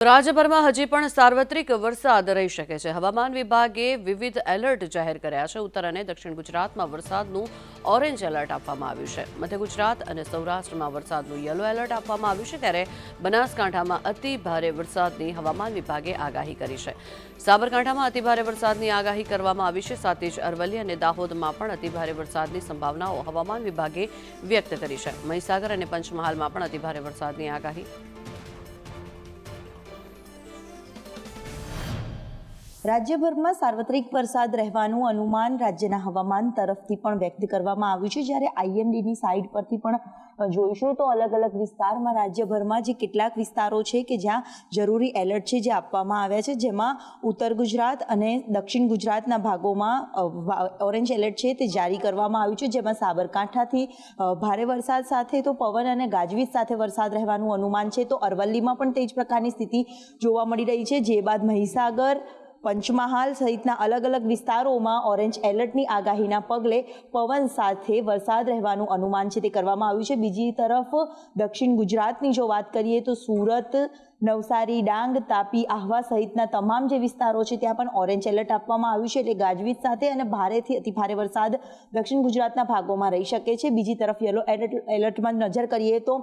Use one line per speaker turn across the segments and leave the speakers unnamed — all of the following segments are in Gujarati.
રાજ્યભરમાં હજી પણ સાર્વત્રિક વરસાદ રહી શકે છે. હવામાન વિભાગે વિવિધ એલર્ટ જાહેર કર્યા છે. ઉત્તર અને દક્ષિણ ગુજરાતમાં વરસાદનું ઓરેન્જ એલર્ટ આપવામાં આવ્યું છે. મધ્ય ગુજરાત અને સૌરાષ્ટ્રમાં વરસાદનું યલો એલર્ટ આપવામાં આવ્યું છે ત્યારે બનાસકાંઠામાં અતિ ભારે વરસાદની હવામાન વિભાગે આગાહી કરી છે. સાબરકાંઠામાં અતિભારે વરસાદની આગાહી કરવામાં આવી છે. સાથે જ અરવલ્લી અને દાહોદમાં પણ અતિભારે વરસાદની સંભાવનાઓ હવામાન વિભાગે વ્યક્ત કરી છે. મહીસાગર અને પંચમહાલમાં પણ અતિભારે વરસાદની આગાહી
રાજ્યભરમાં સાર્વત્રિક વરસાદ રહેવાનું અનુમાન રાજ્યના હવામાન તરફથી પણ વ્યક્ત કરવામાં આવ્યું છે. જ્યારે આઈએમડીની સાઇટ પરથી પણ જોઈશું તો અલગ અલગ વિસ્તારમાં રાજ્યભરમાં જે કેટલાક વિસ્તારો છે કે જ્યાં જરૂરી એલર્ટ છે જે આપવામાં આવ્યા છે, જેમાં ઉત્તર ગુજરાત અને દક્ષિણ ગુજરાતના ભાગોમાં ઓરેન્જ એલર્ટ છે તે જારી કરવામાં આવ્યું છે. જેમાં સાબરકાંઠાથી ભારે વરસાદ સાથે તો પવન અને ગાજવીજ સાથે વરસાદ રહેવાનું અનુમાન છે. તો અરવલ્લીમાં પણ તે જ પ્રકારની સ્થિતિ જોવા મળી રહી છે. જે બાદ મહીસાગર પંચમહાલ સહિતના અલગ અલગ વિસ્તારોમાં ઓરેન્જ એલર્ટની આગાહીના પગલે પવન સાથે વરસાદ રહેવાનું અનુમાન છે તે કરવામાં આવ્યું છે. બીજી તરફ દક્ષિણ ગુજરાતની જો વાત કરીએ તો સુરત, નવસારી, ડાંગ, તાપી, આહવા સહિતના તમામ જે વિસ્તારો છે ત્યાં પણ ઓરેન્જ એલર્ટ આપવામાં આવ્યું છે. એટલે ગાજવીજ સાથે અને ભારેથી અતિ ભારે વરસાદ દક્ષિણ ગુજરાતના ભાગોમાં રહી શકે છે. બીજી તરફ યલો એલર્ટ એલર્ટમાં નજર કરીએ તો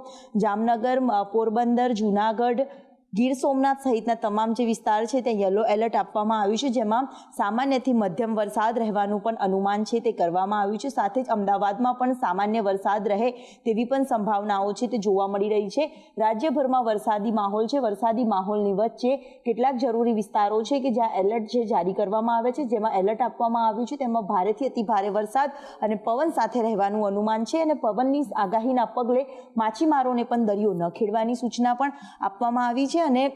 જામનગર પોરબંદર, જૂનાગઢ ગીર સોમનાથ સહિતના તમામ જે વિસ્તાર છે ત્યાં યલો એલર્ટ આપવામાં આવ્યું છે, જેમાં સામાન્યથી મધ્યમ વરસાદ રહેવાનું પણ અનુમાન છે તે કરવામાં આવ્યું છે. સાથે જ અમદાવાદમાં પણ સામાન્ય વરસાદ રહે તેવી પણ સંભાવનાઓ છે તે જોવા મળી રહી છે. રાજ્યભરમાં વરસાદી માહોલ છે. વરસાદી માહોલની વચ્ચે કેટલાક જરૂરી વિસ્તારો છે કે જ્યાં એલર્ટ છે જારી કરવામાં આવે છે, જેમાં એલર્ટ આપવામાં આવ્યું છે, તેમાં ભારેથી અતિ ભારે વરસાદ અને પવન સાથે રહેવાનું અનુમાન છે અને પવનની આગાહીના પગલે માછીમારોને પણ દરિયો ન ખેડવાની સૂચના પણ આપવામાં આવી છે. અને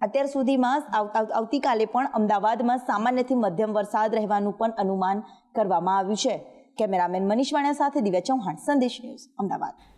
અત્યાર સુધીમાં આવ- આવ- આવતીકાલે પણ અમદાવાદમાં સામાન્યથી મધ્યમ વરસાદ રહેવાનું પણ અનુમાન કરવામાં આવ્યું છે. કેમેરામેન મનીષ વાણિયા સાથે દિવ્યા ચૌહાણ, સંદેશ ન્યૂઝ, અમદાવાદ.